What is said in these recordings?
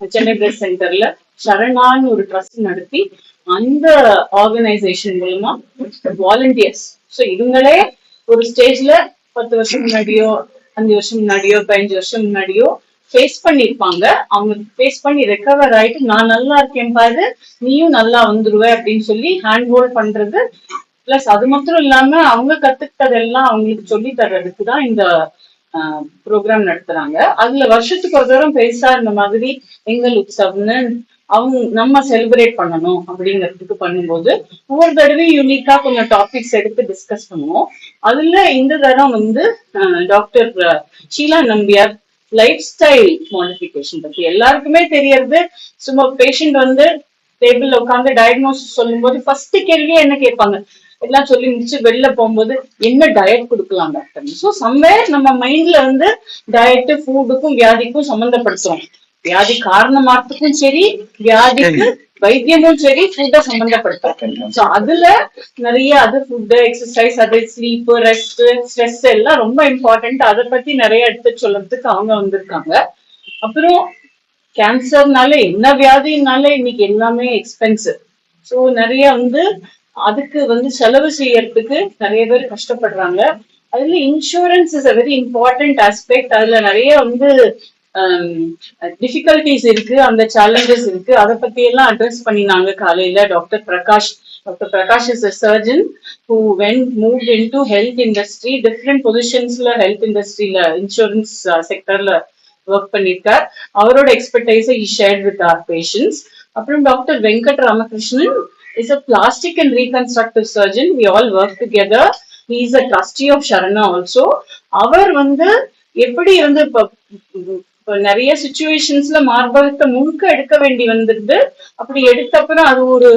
Chennai press சென்டர்ல சரணான்னு ஒரு trust நடத்தி அந்த ஆர்கனைசேஷன் மூலமா வாலண்டியர்ஸ் ஸோ இவங்களே ஒரு ஸ்டேஜ்ல பத்து வருஷம் முன்னாடியோ அஞ்சு வருஷம் முன்னாடியோ பதினஞ்சு வருஷம் முன்னாடியோ ஃபேஸ் பண்ணிருப்பாங்க அவங்க ஃபேஸ் பண்ணி ரெக்கவர் ஆயிட்டு நான் நல்லா இருக்கேன் பாரு நீயும் நல்லா வந்துருவ அப்படின்னு சொல்லி ஹேண்ட் ஹோல்ட் பண்றது. பிளஸ் அது மட்டும் இல்லாம அவங்க கத்துக்கிட்டதெல்லாம் அவங்களுக்கு சொல்லி தர்றதுக்கு தான் இந்த ப்ரோக்ராம் நடத்துறாங்க. அதுல வருஷத்துக்கு ஒரு தடவை பெருசா இந்த மாதிரி எங்கள் உற்சவம்னு அவங்க நம்ம செலிப்ரேட் பண்ணணும் அப்படிங்கிறதுக்கு பண்ணும்போது ஒவ்வொரு தடவையும் யூனிக்கா கொஞ்சம் டாபிக்ஸ் எடுத்து டிஸ்கஸ் பண்ணுவோம். அதுல இந்த தரம் வந்து doctor Sheela Nambiar lifestyle modification பத்தி. எல்லாருக்குமே தெரியறது சும்மா பேஷண்ட் வந்து டேபிள்ல உட்காந்து டயக்னோசிஸ் சொல்லும்போது ஃபர்ஸ்ட் கேள்வியே என்ன கேட்பாங்க? எல்லாம் சொல்லி முடிச்சு வெளில போகும்போது என்ன டயட் கொடுக்கலாம் டாக்டர் ஸோ சம்வேர் நம்ம மைண்ட்ல வந்து டயட்டு ஃபுட்டுக்கும் வியாதிக்கும் சம்மந்தப்படுத்துறோம் வியாதி காரணமாகத்துக்கும் சரி வியாதிக்கு வைத்தியமும் சரி ஃபுட்டை சம்மந்தப்படுத்தும் ஸோ அதுல நிறைய அது ஃபுட்டு எக்ஸசைஸ் அது ஸ்லீப் ரெஸ்ட் ஸ்ட்ரெஸ் எல்லாம் ரொம்ப இம்பார்ட்டன்ட் அதை பத்தி நிறைய எடுத்து சொல்றதுக்கு அவங்க வந்திருக்காங்க. அப்புறம் கேன்சர்னால என்ன வியாதினால இன்னைக்கு எல்லாமே எக்ஸ்பென்சிவ் ஸோ நிறைய வந்து அதுக்கு வந்து செலவு செய்யறதுக்கு நிறைய பேர் கஷ்டப்படுறாங்க. அதுல insurance is a very important aspect அதுல நிறைய வந்து um, டிஃபிகல்டிஸ் இருக்கு அந்த சேலஞ்சஸ் இருக்கு. அதை பத்தி எல்லாம் அட்ரஸ் பண்ணினாங்க காலையில doctor Prakash. Doctor Prakash is a surgeon who when move in to health industry different பொசிஷன்ஸ்ல health இண்டஸ்ட்ரியில இன்சூரன்ஸ் செக்டர்ல ஒர்க் பண்ணியிருக்கார் அவரோட எக்ஸ்பர்டைஸை இ ஷேர் வித் ஆர் பேஷன்ஸ் அப்புறம் doctor Venkat Ramakrishnan is a plastic and reconstructive surgeon. We all work together. He is a trustee of Sharana also அவர் வந்து எப்படி வந்து இப்போ நிறைய சுச்சுவேஷன்ஸ்ல மார்பகத்தை முழுக்க எடுக்க வேண்டி வந்துருது அப்படி எடுத்தப்புறம் அது ஒரு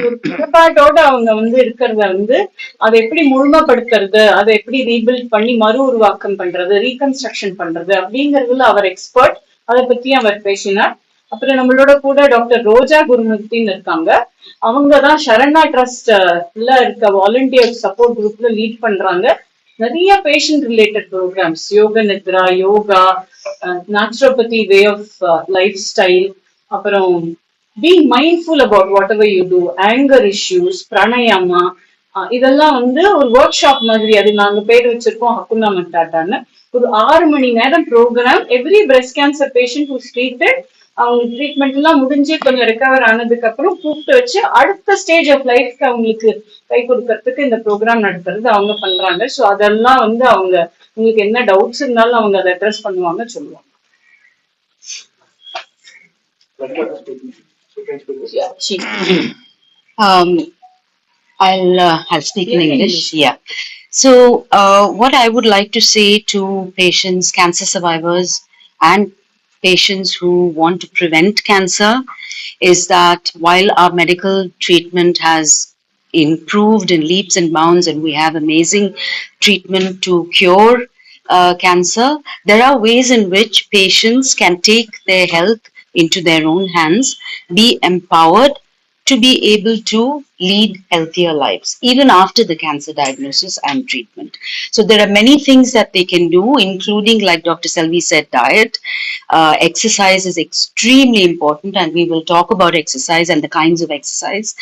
ஒரு குறைபாட்டோட அவங்க வந்து இருக்கிறத வந்து அதை எப்படி முழுமைப்படுத்துறது அதை எப்படி ரீபில்ட் பண்ணி மறு உருவாக்கம் பண்றது ரீகன்ஸ்ட்ரக்ஷன் பண்றது அப்படிங்கறதுல அவர் எக்ஸ்பர்ட் அதை பத்தி அவர் பேசினார் அப்புறம் நம்மளோட கூட டாக்டர் ரோஜா குருமூர்த்தின்னு இருக்காங்க. அவங்க தான் சரணா ட்ரஸ்ட்ல இருக்க வாலண்டியர் சப்போர்ட் குரூப்ல லீட் பண்றாங்க. நிறைய patient related programs yoga nidra yoga naturopathy way of lifestyle அப்புறம் being mindful about whatever you do anger issues pranayama இதெல்லாம் வந்து ஒரு ஒர்க் ஷாப் மாதிரி அது நாங்க பேர் வச்சிருக்கோம் ஹக்குனா மட்டாட்டான்னு. ஒரு ஆறு மணி நேரம் program every breast cancer patient who treated அவங்க ட்ரீட்மெண்ட் எல்லாம் முடிஞ்சு கொஞ்சம் ரெக்கவர் ஆனதுக்கு அப்புறம் கூப்பிட்டு வச்சு அடுத்த ஸ்டேஜ் ஆஃப் லைஃப்க்கு அவங்களுக்கு கை கொடுக்கறதுக்கு இந்த ப்ரோக்ராம் நடத்துறது அவங்க பண்றாங்க ஸோ அதெல்லாம் வந்து அவங்க உங்களுக்கு என்ன டவுட்ஸ் இருந்தாலும் அவங்க அதை அட்ரஸ் பண்ணுவாங்க சொல்லுவாங்க Um, I'll uh, I'll speak in English. Yeah. So, uh, what I would like to say to patients, cancer survivors, and patients who want to prevent cancer is that while our medical treatment has improved in leaps and bounds, and we have amazing treatment to cure uh, cancer, there are ways in which patients can take their health into their own hands, be empowered to be able to lead healthier lives even after the cancer diagnosis and treatment. So there are many things that they can do, including, like Dr. Selvi said, diet. Uh, exercise is extremely important, and we will talk about exercise and the kinds of exercise.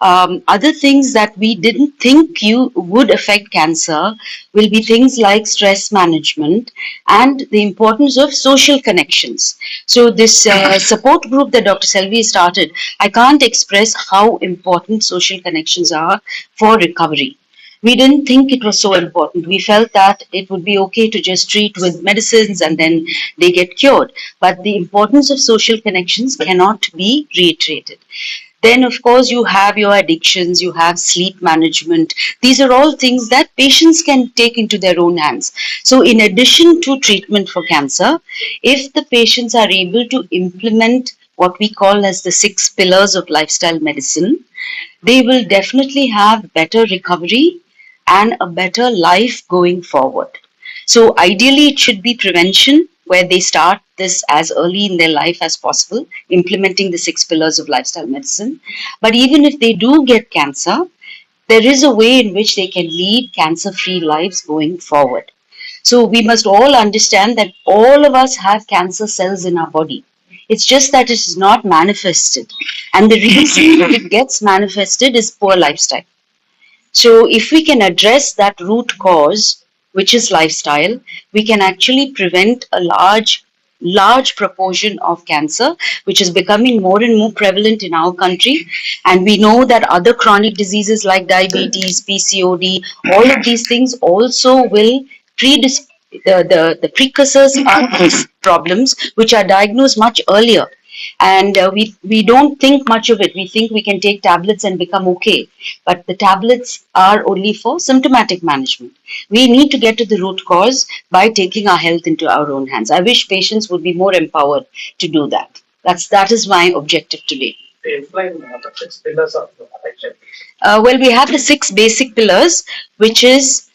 Um, other things that we didn't think you would affect cancer will be things like stress management and the importance of social connections. So this uh, support group that Dr. Selvi started, I can't express how important social connections are for recovery. We didn't think it was so important. We felt that it would be okay to just treat with medicines and then they get cured. But the importance of social connections cannot be reiterated. Then, of course, you have your addictions, you have sleep management. These are all things that patients can take into their own hands. So, in addition to treatment for cancer, if the patients are able to implement what we call as the six pillars of lifestyle medicine, they will definitely have better recovery and a better life going forward. So, ideally, it should be prevention where they start this as early in their life as possible, implementing the six pillars of lifestyle medicine. But even if they do get cancer, there is a way in which they can lead cancer free lives going forward. So, we must all understand that all of us have cancer cells in our body. It's just that it is not manifested. And the reason it gets manifested is poor lifestyle. So if we can address that root cause, which is lifestyle, we can actually prevent a large, large proportion of cancer, which is becoming more and more prevalent in our country. And we know that other chronic diseases like diabetes, PCOD, all of these things also will predis- the, the, the precursors are these problems which are diagnosed much earlier. And uh, we, we don't think much of it. We think we can take tablets and become okay. But the tablets are only for symptomatic management. We need to get to the root cause by taking our health into our own hands. I wish patients would be more empowered to do that. That's, that is my objective today. explain the six pillars of action. Uh, well, we have the six basic pillars, which is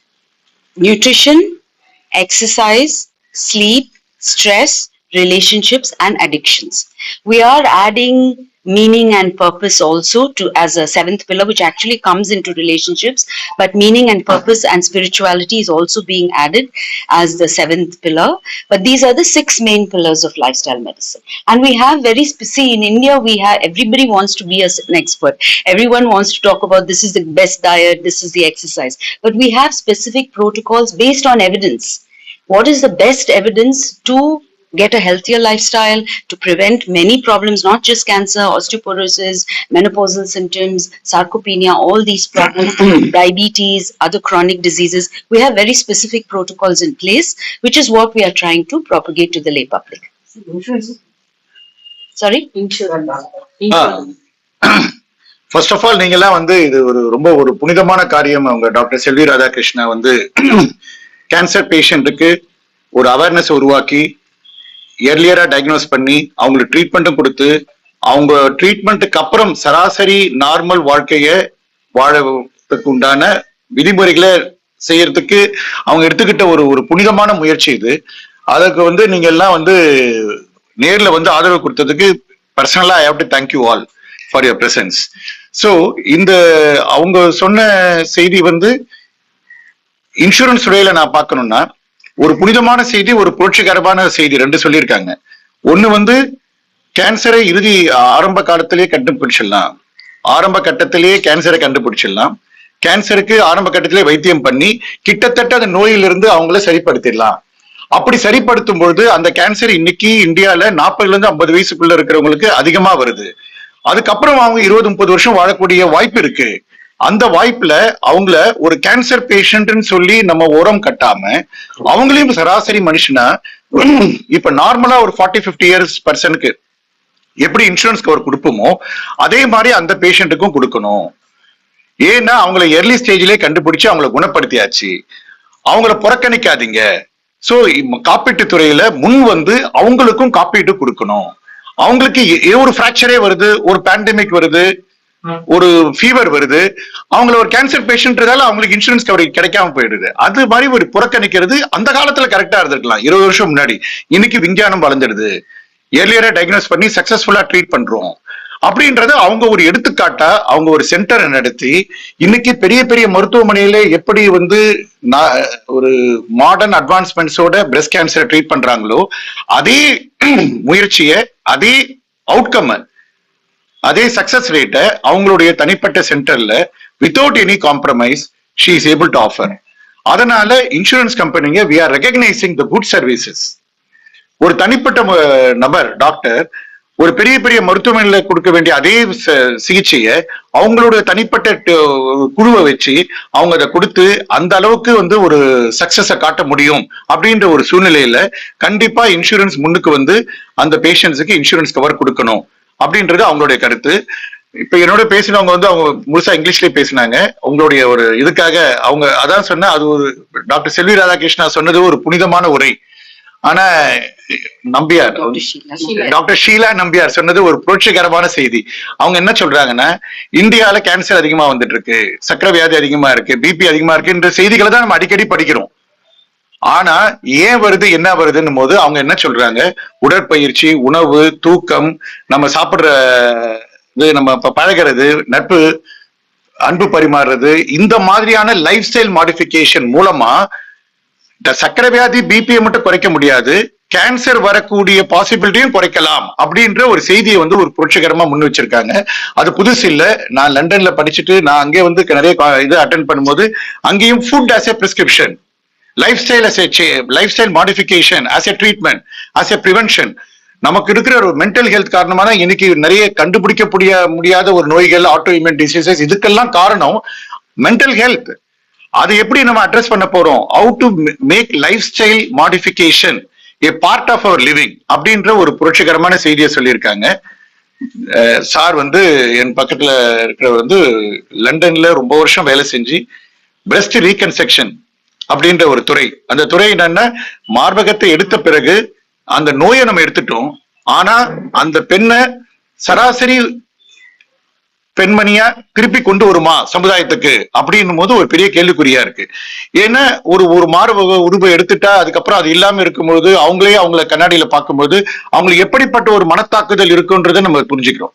nutrition, exercise, sleep, stress, relationships, and addictions. We are adding meaning and purpose also to as a seventh pillar, which actually comes into relationships, but meaning and purpose and spirituality is also being added as the seventh pillar. But these are the six main pillars of lifestyle medicine. And we have very see in India we have everybody wants to be an expert. Everyone wants to talk about this is the best diet, this is the exercise. But we have specific protocols based on evidence. What is the best evidence to get a healthier lifestyle, to prevent many problems, not just cancer, osteoporosis, menopausal symptoms, sarcopenia, all these problems, diabetes, other chronic diseases. We have very specific protocols in place, which is what we are trying to propagate to the lay public. Insurance. Sorry? Insurance. Insurance. First of all நீங்கெல்லாம் வந்து இது ஒரு ரொம்ப ஒரு புனிதமான காரியம் அவங்க doctor செல்வி ராதாகிருஷ்ணா வந்து கேன்சர் பேஷண்ட்டுக்கு ஒரு அவேர்னஸ் உருவாக்கி எர்லியரா டயக்னோஸ் பண்ணி அவங்களுக்கு ட்ரீட்மெண்ட்டும் கொடுத்து அவங்க ட்ரீட்மெண்ட்டுக்கு அப்புறம் சராசரி நார்மல் வாழ்க்கையை வாழறதுக்கு உண்டான விதிமுறைகளை செய்யறதுக்கு அவங்க எடுத்துக்கிட்ட ஒரு ஒரு புனிதமான முயற்சி இது. அதுக்கு வந்து நீங்க எல்லாம் வந்து நேர்ல வந்து ஆதரவு கொடுத்ததுக்கு பர்சனலா I have to thank you all for your presence so இந்த அவங்க சொன்ன செய்தி வந்து இன்சூரன்ஸ் துறையில நான் பார்க்கணும்னா ஒரு புனிதமான செய்தி ஒரு புரட்சிகரமான செய்தி ரெண்டு சொல்லியிருக்காங்க. ஒண்ணு வந்து கேன்சரை இறுதி ஆரம்ப காலத்திலேயே கண்டுபிடிச்சிடலாம். ஆரம்ப கட்டத்திலேயே கேன்சரை கண்டுபிடிச்சிடலாம். கேன்சருக்கு ஆரம்ப கட்டத்திலே வைத்தியம் பண்ணி கிட்டத்தட்ட அந்த நோயிலிருந்து அவங்கள சரிப்படுத்திடலாம். அப்படி சரிப்படுத்தும் பொழுது அந்த கேன்சர் இன்னைக்கு இந்தியால நாற்பதுல இருந்து ஐம்பது வயசுக்குள்ள இருக்கிறவங்களுக்கு அதிகமா வருது. அதுக்கப்புறம் அவங்க இருபது முப்பது வருஷம் வாழக்கூடிய வாய்ப்பு இருக்கு. அந்த வாய்ப்புல அவங்கள ஒரு கேன்சர் பேஷண்ட்னு சொல்லி நம்ம உரம் கட்டாம அவங்களையும் சராசரி மனுஷனா இப்ப நார்மலா ஒரு ஃபார்ட்டி ஃபிஃப்டி இயர்ஸ் பர்சனுக்கு எப்படி இன்சூரன்ஸ் கவர் கொடுப்போமோ அதே மாதிரி அந்த பேஷண்ட்டுக்கும் கொடுக்கணும். ஏன்னா அவங்கள எர்லி ஸ்டேஜ்லயே கண்டுபிடிச்சு அவங்கள குணப்படுத்தியாச்சு. அவங்கள புறக்கணிக்காதீங்க. சோ காப்பீட்டு துறையில முன் வந்து அவங்களுக்கும் காப்பீட்டு கொடுக்கணும். அவங்களுக்கு ஒரு ஃபிராக்சரே வருது ஒரு பேண்டமிக் வருது ஒரு ஃபீவர் வருது அவங்கள ஒரு கேன்சர் பேஷண்ட்றதால அவங்களுக்கு இன்சூரன்ஸ் கவரேஜ் கிடைக்காம போயிடுது. அது மாதிரி ஒரு புறக்கணிக்கிறது அந்த காலத்துல கரெக்டா இருந்திருக்கலாம். இருபது வருஷம் முன்னாடி. இன்னைக்கு விஞ்ஞானம் வளர்ந்துடுது. ஏர்லியரா டயக்னோஸ் பண்ணி சக்சஸ்ஃபுல்லா ட்ரீட் பண்றோம். அப்படின்றது அவங்க ஒரு எடுத்துக்காட்டா அவங்க ஒரு சென்டரை நடத்தி இன்னைக்கு பெரிய பெரிய மருத்துவமனையில எப்படி வந்து ஒரு மாடர்ன் அட்வான்ஸ்மெண்ட்ஸோட பிரஸ்ட் கேன்சரை ட்ரீட் பண்றாங்களோ அதே முயற்சியை அதே அவுட்கம் அதே சக்சஸ் ரேட்டை அவங்களுடைய தனிப்பட்ட சென்டர்ல without any compromise she is able to offer அதனால insurance கம்பெனிங்க we are recognising the good services ஒரு தனிப்பட்ட நபர் டாக்டர் ஒரு பெரிய பெரிய மருத்துவமனையில கொடுக்க வேண்டிய அதே ச- சிகிச்சையை அவங்களோட தனிப்பட்ட குழுவை வச்சு அவங்க அதை கொடுத்து அந்த அளவுக்கு வந்து ஒரு சக்சஸை காட்ட முடியும் அப்படின்ற ஒரு சூழ்நிலையில கண்டிப்பா இன்சூரன்ஸ் முன்னுக்கு வந்து அந்த பேஷண்ட்ஸுக்கு இன்சூரன்ஸ் கவர் கொடுக்கணும். அப்படின்றது அவங்களுடைய கருத்து இப்ப என்னோட பேசினவங்க வந்து அவங்க முழுசா இங்கிலீஷ்லயே பேசினாங்க உங்களுடைய ஒரு இதுக்காக அவங்க அதான் சொன்ன அது ஒரு டாக்டர் செல்வி ராதாகிருஷ்ணா சொன்னது ஒரு புனிதமான உரை ஆனா Nambiar Dr. Sheila. Sheila. Doctor Sheila Nambiar சொன்னது ஒரு புரட்சிகரமான செய்தி அவங்க என்ன சொல்றாங்கன்னா இந்தியால கேன்சர் அதிகமா வந்துட்டு இருக்கு சக்கரை வியாதி அதிகமா இருக்கு பிபி அதிகமா இருக்குன்ற செய்திகளை தான் நம்ம அடிக்கடி படிக்கிறோம் ஆனா ஏன் வருது என்ன வருதுன்னும் போது அவங்க என்ன சொல்றாங்க? உடற்பயிற்சி உணவு தூக்கம் நம்ம சாப்பிடுற இது நம்ம பழகிறது நட்பு அன்பு பரிமாறுறது இந்த மாதிரியான லைஃப் ஸ்டைல் மாடிஃபிகேஷன் மூலமா இந்த சக்கரை வியாதி பிபியை மட்டும் குறைக்க முடியாது கேன்சர் வரக்கூடிய பாசிபிலிட்டியும் குறைக்கலாம் அப்படின்ற ஒரு செய்தியை வந்து ஒரு புரட்சிகரமா முன் வச்சிருக்காங்க. அது புதுசு இல்ல. நான் லண்டன்ல படிச்சுட்டு நான் அங்கே வந்து நிறைய இது அட்டன் பண்ணும்போது அங்கேயும் food as a prescription lifestyle as lifestyle modification as a treatment as a prevention நமக்கு இருக்கிற ஒரு மென்டல் ஹெல்த் காரணமாக தான் இன்னைக்கு நிறைய கண்டுபிடிக்க முடிய முடியாத ஒரு நோய்கள் ஆட்டோ இம்யூன் டிசீசஸ் இதுக்கெல்லாம் காரணம் மென்டல் ஹெல்த் அது எப்படி நம்ம அட்ரஸ் பண்ண போறோம்? How to make lifestyle modification a part of our living அப்படின்ற ஒரு புரட்சிகரமான செய்தியை சொல்லியிருக்காங்க. சார் வந்து என் பக்கத்துல இருக்கிறவர் வந்து லண்டன்ல ரொம்ப வருஷம் வேலை செஞ்சு பிரஸ்ட் ரீகன்ஸ்ட்ரக்ஷன் அப்படின்ற ஒரு துறை. அந்த துறை என்னன்னா மார்பகத்தை எடுத்த பிறகு அந்த நோயை நம்ம எடுத்துட்டோம். ஆனா அந்த பெண்ணை சராசரி பெண்மணியா திருப்பி கொண்டு வருமா சமுதாயத்துக்கு அப்படின்னும் போது ஒரு பெரிய கேள்விக்குறியா இருக்கு. ஏன்னா ஒரு ஒரு மார்பக உருவை எடுத்துட்டா அதுக்கப்புறம் அது இல்லாம இருக்கும்போது அவங்களே அவங்கள கண்ணாடியில பார்க்கும்போது அவங்களுக்கு எப்படிப்பட்ட ஒரு மனத்தாக்குதல் இருக்குன்றதை நம்ம புரிஞ்சுக்கிறோம்.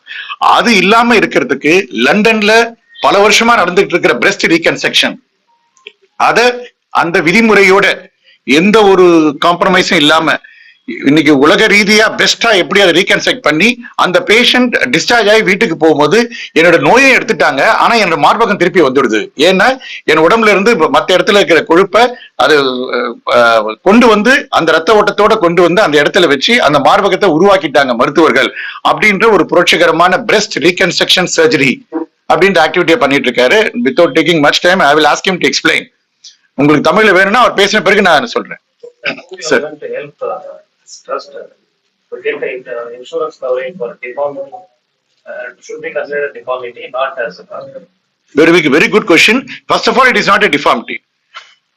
அது இல்லாம இருக்கிறதுக்கு லண்டன்ல பல வருஷமா நடந்துட்டு இருக்கிற பிரஸ்ட் ரீகன்ஸ்ட்ரக்ஷன் அத அந்த விதிமுறையோட எந்த ஒரு காம்ப்ரமைஸும் இல்லாம இன்னைக்கு உலக ரீதியா பெஸ்டா எப்படி அதை ரீகன்ஸ்ட்ரக்ட் பண்ணி அந்த பேஷண்ட் டிஸ்சார்ஜ் ஆகி வீட்டுக்கு போகும்போது என்னோட நோயை எடுத்துட்டாங்க. ஆனா என்னோட மார்பகம் திருப்பி வந்துடுது. ஏன்னா என் உடம்புல இருந்து மற்ற இடத்துல இருக்கிற கொழுப்பை அது கொண்டு வந்து அந்த ரத்த ஓட்டத்தோட கொண்டு வந்து அந்த இடத்துல வச்சு அந்த மார்பகத்தை உருவாக்கிட்டாங்க மருத்துவர்கள் அப்படின்ற ஒரு புரட்சிகரமான பிரஸ்ட் ரீகன்ஸ்ட்ரக்ஷன் சர்ஜரி அப்படின்ற ஆக்டிவிட்டியை பண்ணிட்டு இருக்காரு. Without taking much time I will ask him to explain உங்களுக்கு தமிழ்ல வேணும்னா அவர் பேசின பிறகு நான் சொல்றேன் uh, uh, uh, uh, cause. Very, very good question. First of all, it is not a deformity.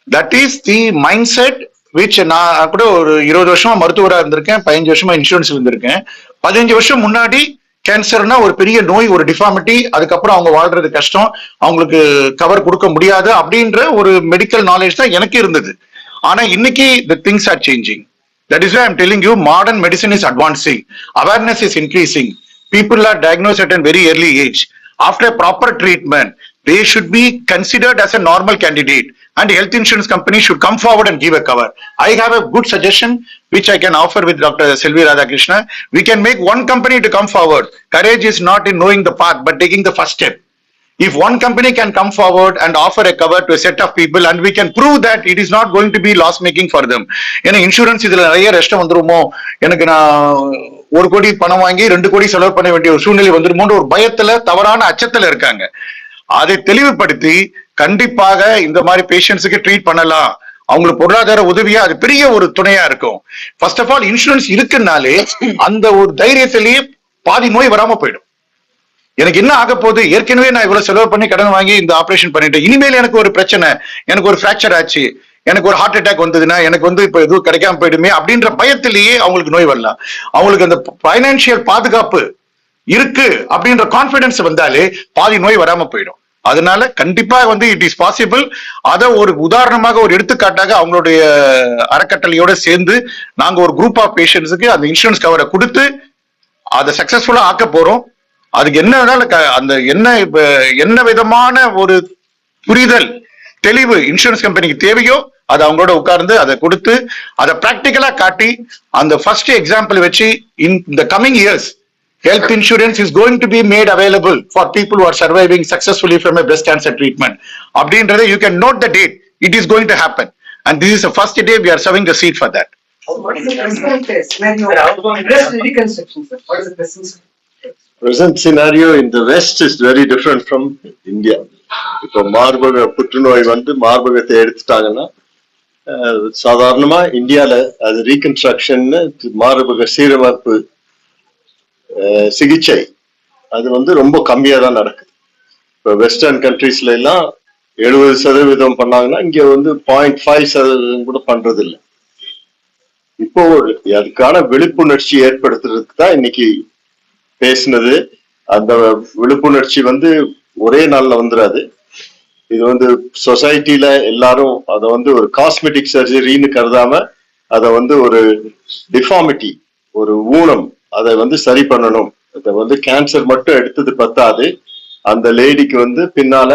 That is the mindset which நான் கூட ஒரு இருபது வருஷமா மருத்துவரா இருந்திருக்கேன் பதினஞ்சு வருஷமா இன்சூரன்ஸ் இருந்திருக்கேன் பதினஞ்சு வருஷம் முன்னாடி கேன்சர்னா ஒரு பெரிய நோய் ஒரு டிஃபார்மிட்டி அதுக்கப்புறம் அவங்க வாழ்றது கஷ்டம் அவங்களுக்கு கவர் கொடுக்க முடியாது அப்படின்ற ஒரு மெடிக்கல் நாலேஜ் தான் எனக்கு இருந்தது ஆனா இன்னைக்கு the things are changing that is I'm telling you modern medicine is advancing awareness is increasing people are diagnosed at an very early age after proper treatment they should be considered as a normal candidate and health insurance company should come forward and give a cover i have a good suggestion which i can offer with dr selvi radhakrishna we can make one company to come forward courage is not in knowing the path but taking the first step if one company can come forward and offer a cover to a set of people and we can prove that it is not going to be loss making for them ஏன்னா insurance இதுல நிறைய நஷ்டம் வந்துருமோ எனக்கு நான் ஒரு கோடி பணம் வாங்கி ரெண்டு கோடி செலவு பண்ண வேண்டிய ஒரு சூழ்நிலை வந்துருமோன்ற ஒரு பயத்துல தவறான அச்சத்துல இருக்காங்க அதை தெளிவுபடுத்தி கண்டிப்பாக இந்த மாதிரி பேஷண்ட்ஸுக்கு ட்ரீட் பண்ணலாம். அவங்களுக்கு பொருளாதார உதவியா அது பெரிய ஒரு துணையா இருக்கும். ஃபர்ஸ்ட் ஆஃப் ஆல் இன்சூரன்ஸ் இருக்குன்னாலே அந்த ஒரு தைரியத்திலேயே பாதி நோய் வராம போயிடும். எனக்கு என்ன ஆக போகுது? ஏற்கனவே நான் இவ்வளவு செலவு பண்ணி கடன் வாங்கி இந்த ஆபரேஷன் பண்ணிட்டேன். இனிமேல் எனக்கு ஒரு பிரச்சனை எனக்கு ஒரு ஃபிராக்சர் ஆச்சு எனக்கு ஒரு ஹார்ட் அட்டாக் வந்ததுன்னா எனக்கு வந்து இப்ப எதுவும் கிடைக்காம போயிடுமே அப்படின்ற பயத்திலேயே அவங்களுக்கு நோய் வரலாம். அவங்களுக்கு அந்த பைனான்சியல் பாதுகாப்பு இருக்கு அப்படின்ற கான்பிடன்ஸ் வந்தாலே பாதி நோய் வராம போயிடும். அதனால கண்டிப்பா வந்து இட் இஸ் பாசிபிள் அதை ஒரு உதாரணமாக ஒரு எடுத்துக்காட்டாக அவங்களுடைய அறக்கட்டளையோட சேர்ந்து நாங்க ஒரு குரூப் ஆஃப் பேஷண்ட்ஸுக்கு அந்த இன்சூரன்ஸ் கவரை கொடுத்து அதை சக்சஸ்ஃபுல்லா ஆக்க போறோம். அதுக்கு என்ன வேணாலும் க- அந்த என்ன என்ன விதமான ஒரு புரிதல் தெளிவு இன்சூரன்ஸ் கம்பெனிக்கு தேவையோ அதை அவங்களோட உட்கார்ந்து அதை கொடுத்து அதை ப்ராக்டிக்கலா காட்டி அந்த ஃபர்ஸ்ட் எக்ஸாம்பிள் வச்சு இன் இந்த coming years Health insurance is going to be made available for people are surviving successfully from a breast cancer treatment அப்படின்றத you can note the date it is going to happen and this is first day we are serving the seat for that What is the present scenario? Sir, I was going to Breast ask- reconstruction, sir. What is the present? present scenario in the west is very different from India. இப்போ மார்பக புற்றுநோய் வந்து மார்பகத்தை எடுத்துட்டாங்கன்னா அஹ், சாதாரணமா இந்தியால அது reconstruction மார்பக சீரமைப்பு அஹ், சிகிச்சை. அது வந்து ரொம்ப கம்மியாக தான் நடக்குது இப்போ வெஸ்டர்ன் கண்ட்ரீஸ்ல எல்லாம் எழுபது சதவீதம் பண்ணாங்கன்னா இங்கே வந்து பாயிண்ட் ஃபைவ் சதவீதம் கூட பண்றது இல்லை இப்போ ஒரு- அதுக்கான விழிப்புணர்ச்சி ஏற்படுத்துறதுக்கு தான் இன்னைக்கு பேசினது. அந்த விழிப்புணர்ச்சி வந்து ஒரே நாள்ல வந்துடாது இது வந்து சொசைட்டில எல்லாரும் அதை வந்து ஒரு காஸ்மெட்டிக் சர்ஜரின்னு கருதாம அதை வந்து ஒரு டிஃபார்மிட்டி ஒரு ஊனம் அதை வந்து சரி பண்ணணும். அதை வந்து கேன்சர் மட்டும் எடுத்தது பத்தாது. அந்த லேடிக்கு வந்து பின்னால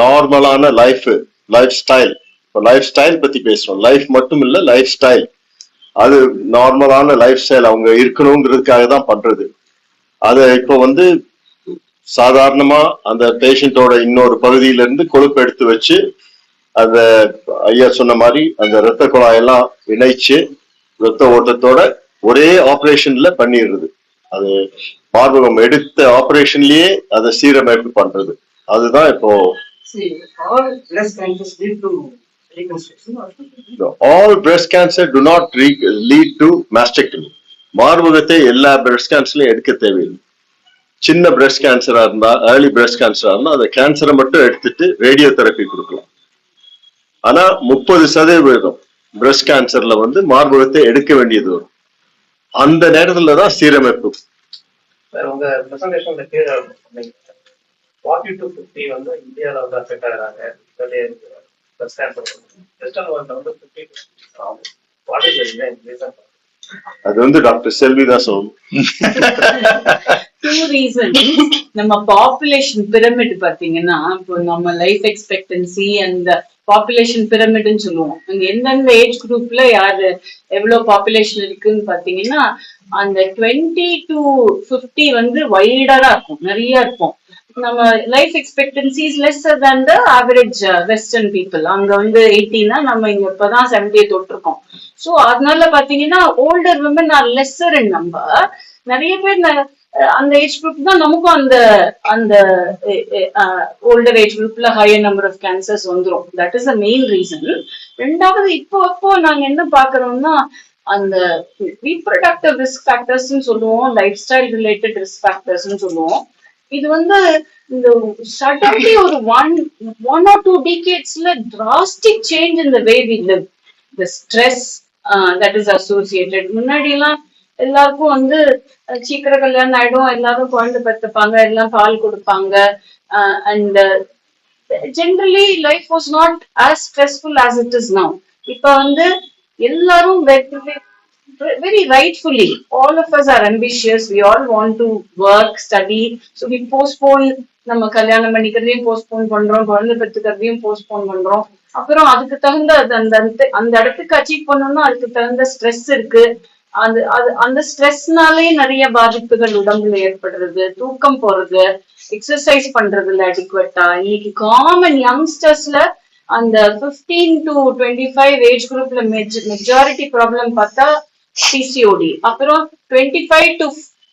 நார்மலான லைஃப் லைஃப் ஸ்டைல் இப்போ லைஃப் ஸ்டைல் பத்தி பேசுறோம். லைஃப் மட்டும் இல்ல லைஃப் ஸ்டைல் அது நார்மலான லைஃப் ஸ்டைல் அவங்க இருக்கணுங்கிறதுக்காக தான் பண்றது. அது இப்போ வந்து சாதாரணமா அந்த பேஷண்டோட இன்னொரு பகுதியில இருந்து கொழுப்பு எடுத்து வச்சு அந்த ஐயா சொன்ன மாதிரி அந்த ரத்த குழாயெல்லாம் இணைச்சு ரத்த ஓட்டத்தோட ஒரே ஆபரேஷன்ல பண்ணிடுறது. அது மார்பகம் எடுத்த ஆபரேஷன்லயே அதை சீரமைப்பு பண்றது. அதுதான் இப்போ all cancer do not re- lead to mastectomy. மார்பகத்தை எல்லா breast கேன்சர்லயும் எடுக்க தேவையில்லை. சின்ன breast கேன்சரா இருந்தா ஏர்லி breast கேன்சரா இருந்தா அந்த கேன்சரை மட்டும் எடுத்துட்டு ரேடியோ தெரப்பி கொடுக்கலாம். ஆனா முப்பது சதவீதம் breast கேன்சர்ல வந்து மார்பகத்தை எடுக்க வேண்டியது வரும். அந்த நேரத்துல தான் சீரமைப்பு. சார் உங்க பிரசன்டேஷன்ல கீழே ஃபார்ட்டி டு ஃபிஃப்டி வந்து இந்தியாவில் வந்து அஃபெக்ட் ஆகிறாங்க. வெஸ்டர்ன் வேர்ல்ட்ல வந்து ஃபிஃப்டி அது வந்து டாக்டர் செல்வி தான் ரீசன் நம்ம பாப்புலேஷன் பிரமிட் பாத்தீங்கன்னா இப்போ நம்ம லைஃப் எக்ஸ்பெக்டன்சி அந்த பாப்புலேஷன் பிரமிடுன்னு சொல்லுவோம். அங்க எந்தெந்த ஏஜ் குரூப்ல யாரு எவ்வளவு பாப்புலேஷன் இருக்குன்னு பாத்தீங்கன்னா அந்த டுவெண்ட்டி டு பிப்டி வந்து வைடரா இருக்கும். நிறைய இருக்கும். நம்ம life expectancy is lesser than the average western people அங்க வந்து எயிட்டீன்னா நம்ம இங்க இப்பதான் செவன்டியை தொட்டிருக்கோம். சோ அதனால பாத்தீங்கன்னா older women are lesser in number நிறைய பேர் அந்த ஏஜ் குரூப் தான் நமக்கும் அந்த அந்த ஓல்டர் ஏஜ் குரூப்ல ஹையர் நம்பர் ஆஃப் கேன்சர்ஸ் வந்துரும். That is the main reason ரெண்டாவது இப்போ அப்போ நாங்க என்ன பாக்குறோம்னா அந்த ரீப்ரொடக்டிவ் ரிஸ்க் ஃபேக்டர்ஸ் சொல்லுவோம் lifestyle related risk factors சொல்லுவோம். இது வந்து இந்த சடன்லி ஒரு ஒன் ஒன் ஆர் டூ டிகேட்ஸ்ல டிராஸ்டிக் சேஞ்ச் இந்த way we live the stress that is associated முன்னாடி எல்லாம் எல்லாருக்கும் வந்து சீக்கிரம் கல்யாணம் ஆயிடும். எல்லாரும் குழந்தை பெற்றுப்பாங்க. எல்லாம் பால் கொடுப்பாங்க. And generally life was not as stressful as it is now இப்ப வந்து எல்லாரும் very rightfully all of us are ambitious. We all want to work study. So we postpone நம்ம கல்யாணம் பண்ணிக்கிறதையும் போஸ்ட்போன் பண்றோம். குழந்தை பெற்றுக்கிறதையும் போஸ்ட்போன் பண்றோம். அப்புறம் அதுக்கு தகுந்த அது அந்த- அந்த இடத்துக்கு அச்சீவ் பண்ணணும்னா அதுக்கு தகுந்த ஸ்ட்ரெஸ் இருக்கு. அது அது அந்த ஸ்ட்ரெஸ்னாலே நிறைய பாதிப்புகள் உடம்புல ஏற்படுறது தூக்கம் போறது எக்ஸசைஸ் பண்றதுல அடிக்வெட்டா இன்னைக்கு காமன் யங்ஸ்டர்ஸ்ல அந்த 15 டு டுவெண்ட்டி ஃபைவ் ஏஜ் குரூப்ல மெஜாரிட்டி ப்ராப்ளம் பார்த்தா பிசிஓடி அப்புறம் twenty five to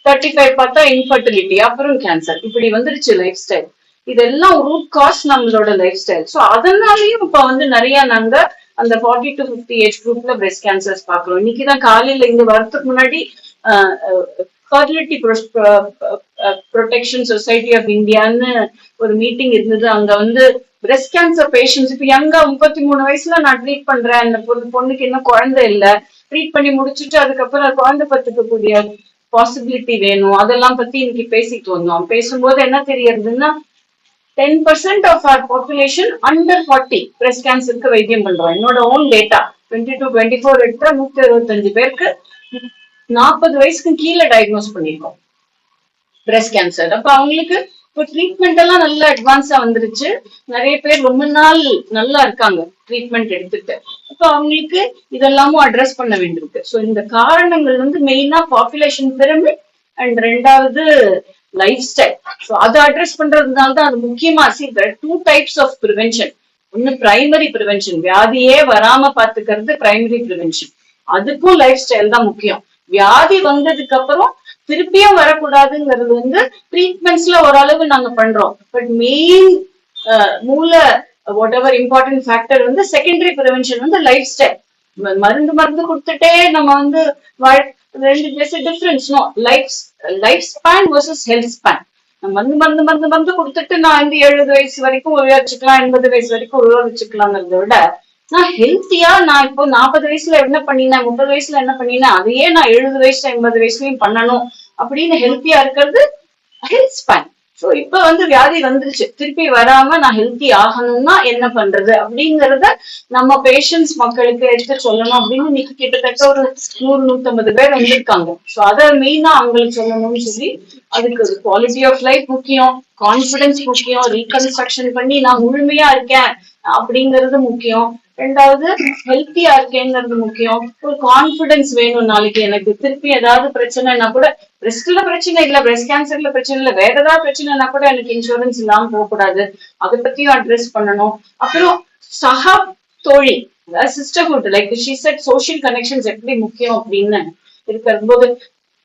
thirty five பார்த்தா இன்ஃபர்டிலிட்டி அப்புறம் கேன்சர் இப்படி வந்துருச்சு லைஃப் ஸ்டைல் இதெல்லாம் ரூட் காஸ் நம்மளோட லைஃப் ஸ்டைல் ஸோ அதனாலயும் இப்ப வந்து நிறைய நாங்க அந்த ஃபார்ட்டி டு ஃபிஃப்டி ஏஜ் குரூப்ல பிரஸ்ட் கேன்சர்ஸ் பாக்குறோம் இன்னைக்கு தான் காலையில இங்க வரதுக்கு முன்னாடி ஃபர்டிலிட்டி ப்ரொடெக்ஷன் சொசைட்டி ஆஃப் இந்தியான்னு ஒரு மீட்டிங் இருந்தது. அங்க வந்து பிரஸ்ட் கேன்சர் பேஷண்ட்ஸ் இப்ப யங்கா முப்பத்தி மூணு வயசுல நான் ட்ரீட் பண்றேன். அந்த பொண்ணு- பொண்ணுக்கு இன்னும் குழந்தை இல்ல. ட்ரீட் பண்ணி முடிச்சுட்டு அதுக்கப்புறம் குழந்தை பத்துக்கக்கூடிய பாசிபிலிட்டி வேணும். அதெல்லாம் பத்தி இன்னைக்கு பேசிட்டு வந்தோம். பேசும்போது என்ன தெரியறதுன்னா ten percent of our population under forty breast கேன்சருக்கு வைத்தியம் பண்றோம். என்னோட own data twenty to twenty four எடுத்தா நூத்தி அறுபத்தஞ்சு பேருக்கு நாற்பது வயசுக்கு கீழே டயக்னோஸ் பண்ணியிருக்கோம் பிரஸ்ட் கேன்சர் அப்ப அவங்களுக்கு இப்போ ட்ரீட்மெண்ட் எல்லாம் நல்ல அட்வான்ஸா வந்துருச்சு. நிறைய பேர் ரொம்ப நாள் நல்லா இருக்காங்க ட்ரீட்மெண்ட் எடுத்துட்டு. இப்போ அவங்களுக்கு இதெல்லாமும் அட்ரஸ் பண்ண வேண்டியிருக்கு. ஸோ இந்த காரணங்கள் வந்து மெயினா பாப்புலேஷன் பிரமிட் அண்ட் ரெண்டாவது லைஃப் ஸ்டைல் ஸோ அதை அட்ரஸ் பண்றதுனால தான் அது முக்கியமா. See two types of prevention ஒன்னு பிரைமரி ப்ரிவென்ஷன் வியாதியே வராம பாத்துக்கிறது பிரைமரி ப்ரிவென்ஷன் அதுக்கும் லைஃப் ஸ்டைல் தான் முக்கியம். வியாதி வந்ததுக்கு அப்புறம் திருப்பியும் வரக்கூடாதுங்கிறது வந்து ட்ரீட்மெண்ட்ஸ்ல ஓரளவு நாங்க பண்றோம். பட் மெயின் மூல வாட் எவர் இம்பார்ட்டன்ட் ஃபேக்டர் வந்து செகண்டரி ப்ரிவென்ஷன் வந்து லைஃப் ஸ்டைல் மருந்து மருந்து கொடுத்துட்டே நம்ம வந்து வாழ்- ரெண்டு difference no life lifespan versus health span மருந்து மருந்து மருந்து மருந்து கொடுத்துட்டு நான் வந்து எழுபது வயசு வரைக்கும் உபயோகிச்சுக்கலாம் எண்பது வயசு வரைக்கும் உபயோகிச்சுக்கலாங்கிறத விட நான் ஹெல்த்தியா நான் இப்போ நாற்பது வயசுல என்ன பண்ணினேன் முப்பது வயசுல என்ன பண்ணினேன் அதையே நான் எழுபது வயசுல எண்பது வயசுலயும் பண்ணணும் அப்படின்னு ஹெல்த்தியா இருக்கிறது ஹெல்த் ஸ்பேன் சோ இப்ப வந்து வியாதி வந்துருச்சு. திருப்பி வராம நான் ஹெல்த்தி ஆகணும்னா என்ன பண்றது? அப்படிங்கறத நம்ம பேஷண்ட்ஸ் மக்களுக்கு எடுத்து சொல்லணும் அப்படின்னு இன்னைக்கு கிட்டத்தட்ட ஒரு நூறு நூத்தம்பது பேர் வந்திருக்காங்க. சோ அதை மெயினா அவங்களுக்கு சொல்லணும்னு சொல்லி அதுக்கு குவாலிட்டி ஆஃப் லைஃப் முக்கியம். கான்பிடன்ஸ் முக்கியம். ரீகன்ஸ்ட்ரக்ஷன் பண்ணி நான் முழுமையா இருக்கேன் அப்படிங்கிறது முக்கியம். ரெண்டாவது ஹெல்த்தியா இருக்கேங்கிறது முக்கியம். ஒரு கான்பிடன்ஸ் வேணும் நாளைக்கு. எனக்கு திருப்பி ஏதாவது பிரச்சனைனா கூட பிரெஸ்ட்ல பிரச்சனை இல்ல பிரெஸ்ட் கேன்சர்ல பிரச்சனை இல்ல வேற ஏதாவது பிரச்சனைனா கூட எனக்கு இன்சூரன்ஸ் இல்லாம போகக்கூடாது. அதை பத்தியும் அட்ரஸ் பண்ணணும். அப்புறம் சக தோழி sisterhood like she said social connections எப்படி முக்கியம் அப்படின்னு இருக்கிற போது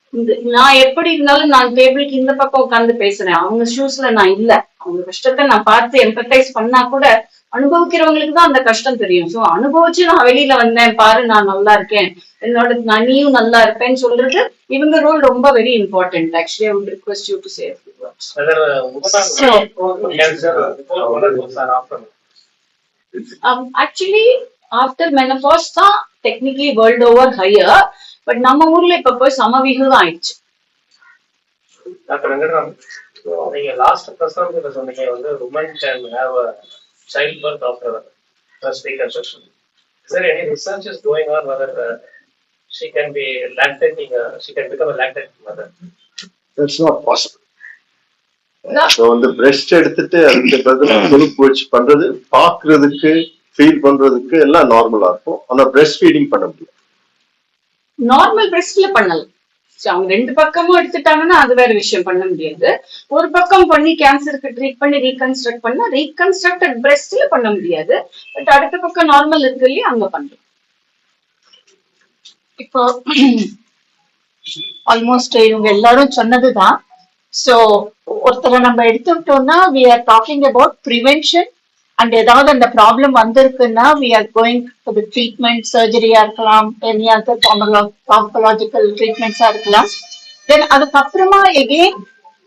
இந்த- நான் எப்படி இருந்தாலும் நான் டேபிளுக்கு இந்த பக்கம் உட்காந்து பேசுறேன். அவங்க ஷூஸ்ல நான் இல்ல. அவங்க கஷ்டத்தை நான் பார்த்து எம்பத்தைஸ் பண்ணா கூட அனுபவிக்கிறவங்களுக்கு தான் அந்த கஷ்டம் தெரியும். சோ அனுபவிச்சு நான் வெளியில வந்தேன். பாரு நான் நல்லா இருக்கேன். என்னோட நான் நீயும் நல்லா இருப்பேன்னு சொல்றது இவங்க ரோல் ரொம்ப very important actually I would request you to say words whether women cancer before menopause or after um, actually after menopause தான் technically world over higher. But நம்ம ஊர்ல இப்ப போய் சமவிகிதம் ஆயிடுச்சு. டாக்டர் வெங்கட்ராம் நீங்க லாஸ்ட் பிரசவத்துல சொன்னீங்க. வந்து woman can have childbirth after first reconstruction is there any research is going on whether she can be lactating uh, she can become a lactating mother? That's not possible. No. So வந்து breast எடுத்துட்டு அதுக்கு பதிலா கொழுப்பு வச்சு பண்றது பாக்குறதுக்கு feel பண்றதுக்கு எல்லாம் நார்மலா இருக்கும். ஆனா breast ஃபீடிங் பண்ண முடியும் நார்மல் பிரெஸ்ட்ல பண்ணலாம். அவங்க ரெண்டு பக்கமும் எடுத்துட்டாங்கன்னா அது வேற விஷயம் பண்ண முடியாது. ஒரு பக்கம் பண்ணி கேன்சருக்கு ட்ரீட் பண்ணி ரீகன்ஸ்ட்ரக்ட் பண்ணா ரீகன்ஸ்ட்ரக்டட் பிரெஸ்ட்ல பண்ண முடியாது. பட் அடுத்த பக்கம் நார்மல் இருக்கு இல்லையா அங்க பண்றோம். இப்போ ஆல்மோஸ்ட் இவங்க எல்லாரும் சொன்னதுதான். சோ ஒருத்தரை நம்ம எடுத்துக்கிட்டோம்னா we are talking about prevention and ஏதாவது அந்த ப்ராப்ளம் வந்திருக்குன்னா we are going to treatment சர்ஜரியா இருக்கலாம் எனி அதர் பார்மலாஜிக்கல் ட்ரீட்மெண்ட்ஸா இருக்கலாம். தென் அதுக்கப்புறமா again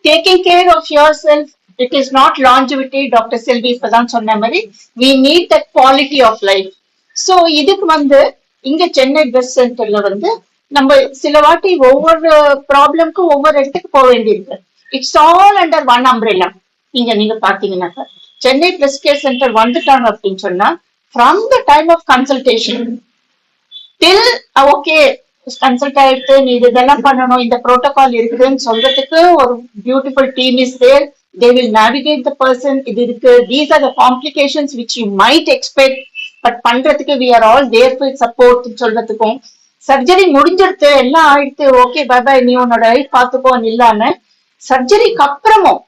taking care of yourself it is not longevity doctor Selvi இப்பதான் சொன்ன மாதிரி. We need that quality of life so இதுக்கு வந்து இங்க சென்னை பெஸ்ட் சென்டர்ல வந்து நம்ம சில வாட்டி ஒவ்வொரு ப்ராப்ளம்க்கும் ஒவ்வொரு இடத்துக்கு போக வேண்டியிருக்கு. It's all under one umbrella இங்க நீங்க பாத்தீங்கன்னாக்கா சென்னை பிளஸ் கேர் சென்டர் வந்துட்டாங்க அப்படின்னு சொன்னா from the time of consultation till okay consult ஆயிட்டு நீ இதெல்லாம் பண்ணணும் இந்த ப்ரோட்டோகால் இருக்குதுன்னு சொல்றதுக்கு ஒரு beautiful team is there they will navigate the person இது இருக்கு. These are the complications which you might expect but பண்றதுக்கு we are all there to support சொல்றதுக்கும். சர்ஜரி முடிஞ்சிருத்து எல்லாம் ஆயிடுத்து ஓகே பாய் நீ உன்னோட லைஃப் பார்த்துக்கோன்னு இல்லாம சர்ஜரிக்கு அப்புறமும்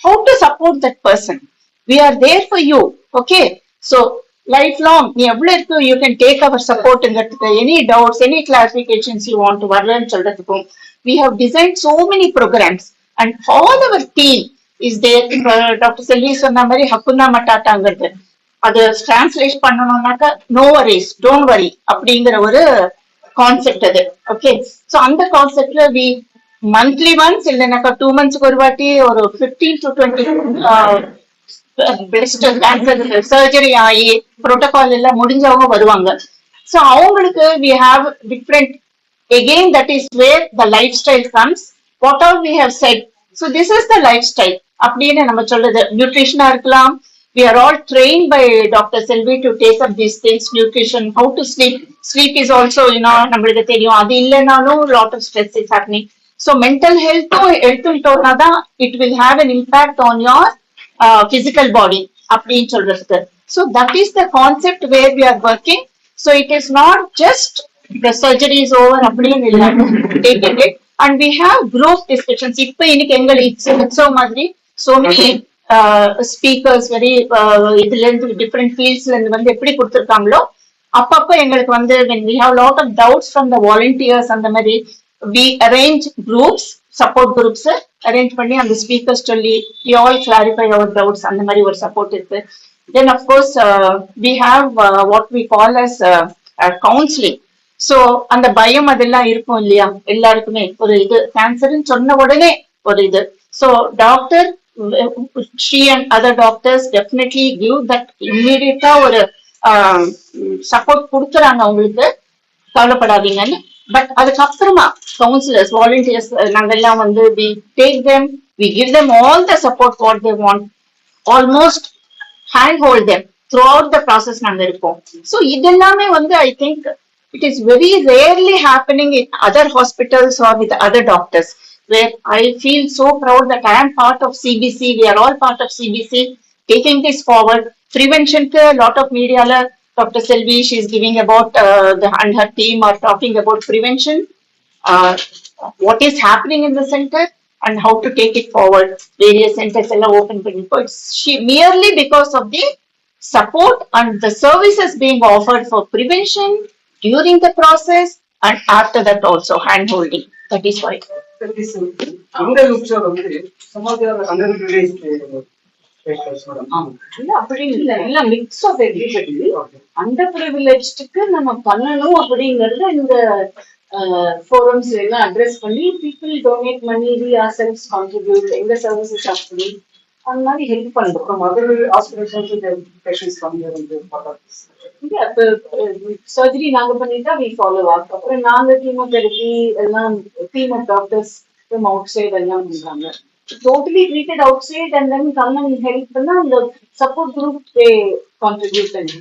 how to support that person we are there for you okay so life long நீ எவ்வளவு இருக்கோ you can take our சப்போர்ட்ங்கிறதுக்கு any doubts any clarifications you want வரலன்னு சொல்றதுக்கும் we have design so many programs and all our team is there doctor Selvi சொன்ன மாதிரி ஹக்குனா மட்டாட்டாங்கிறது. அது டிரான்ஸ்லேட் பண்ணணும்னாக்கா நோ வரிஸ் டோன்ட் வரி அப்படிங்கிற ஒரு கான்செப்ட் அது ஓகே சோ அந்த கான்செப்ட்ல வி மந்த்லி ஒன்ஸ் இல்லைனாக்கா டூ மந்த்ஸ்க்கு ஒரு வாட்டி ஒரு ஃபிஃப்டீன் டு டுவெண்ட்டி சர்ஜரி ஆகி புரோட்டோகால் எல்லாம் முடிஞ்சவங்க வருவாங்க சோ அவங்களுக்கு we have different again that is where the lifestyle comes whatever we have said so this is the lifestyle அப்படின்னு நம்ம சொல்றது நியூட்ரிஷனா இருக்கலாம் we are all trained by dr selvi to take up these things nutrition how to sleep sleep is also you know நம்மளுக்கு தெரியும் அது இல்லைனாலும் lot of stress is happening so mental health எடுத்துட்டோம்னா தான் it will have an impact on your physical body அப்படின்னு சொல்றதுக்கு so that is the concept where we are working so it is not just the surgery is over அப்படின்னு இல்லை and we have group discussions இப்போ இன்னைக்கு எங்கள் இட்ஸோ மாதிரி so many speakers very இதுல இருந்து டிஃப்ரெண்ட் ஃபீல்ட்ஸ்ல இருந்து வந்து எப்படி கொடுத்துருக்காங்களோ அப்பப்ப எங்களுக்கு வந்து when we have lot of doubts from the volunteers அந்த மாதிரி we arrange groups support groups arrange பண்ணி அந்த ஸ்பீக்கர்ஸ் சொல்லி you all clarify our doubts அந்த மாதிரி ஒரு சப்போர்ட் இருக்கு. Then of we have what we call as counselling call so uh, அந்த பயம் அதெல்லாம் இருக்கும் இல்லையா? எல்லாருக்குமே ஒரு இது. கேன்சர்னு சொன்ன உடனே ஒரு இது. So doctor she and other doctors definitely give that இம்மீடியட்டா ஒரு uh, சப்போர்ட் கொடுக்குறாங்க அவங்களுக்கு. கவலைப்படாதீங்கன்னு பட் அதுக்கப்புறமா கவுன்சிலர்ஸ் வாலண்டியர்ஸ் நாங்க எல்லாம் வந்து we take them we give them all the support what they want almost hand hold them throughout the process நாங்க இருப்போம் ஸோ இதெல்லாமே வந்து I think it is very rarely happening in other hospitals or with other doctors where I feel so proud that I am part of CBC. We are all part of CBC taking this forward. Prevention க்கு lot of media Dr. Selvi, she is giving about uh, the, and her team are talking about prevention, uh, what is happening in the center and how to take it forward. Various centers allow open it's she merely because of the support and the services being offered for prevention during the process and after that also hand holding. That is why. வந்து சமாஜார under patience madam இல்ல அப்படி இல்ல இல்ல mix of everybody அந்த ப்ரிவிலேஜ்டுக்கு நம்ம பண்ணணும் அப்படிங்கறத இந்த ஃபோரம்ஸ் எல்லாம் அட்ரஸ் பண்ணி people donate money we are cells contribute எங்க சர்வீசஸ் அப்படி அந்த மாதிரி ஹெல்ப் பண்றோம். part of this. இல்ல அப்ப சர்ஜரி நாங்க பண்ணிட்டா வி ஃபாலோ அப் அப்புறம் நாங்க கீமோதெரபி எல்லாம் team of doctors outside எல்லாம் பண்றாங்க. Totally treated outside and then come and help பண்ணா அந்த சப்போர்ட் குரூப் கான்ட்ரிபியூட் பண்ணி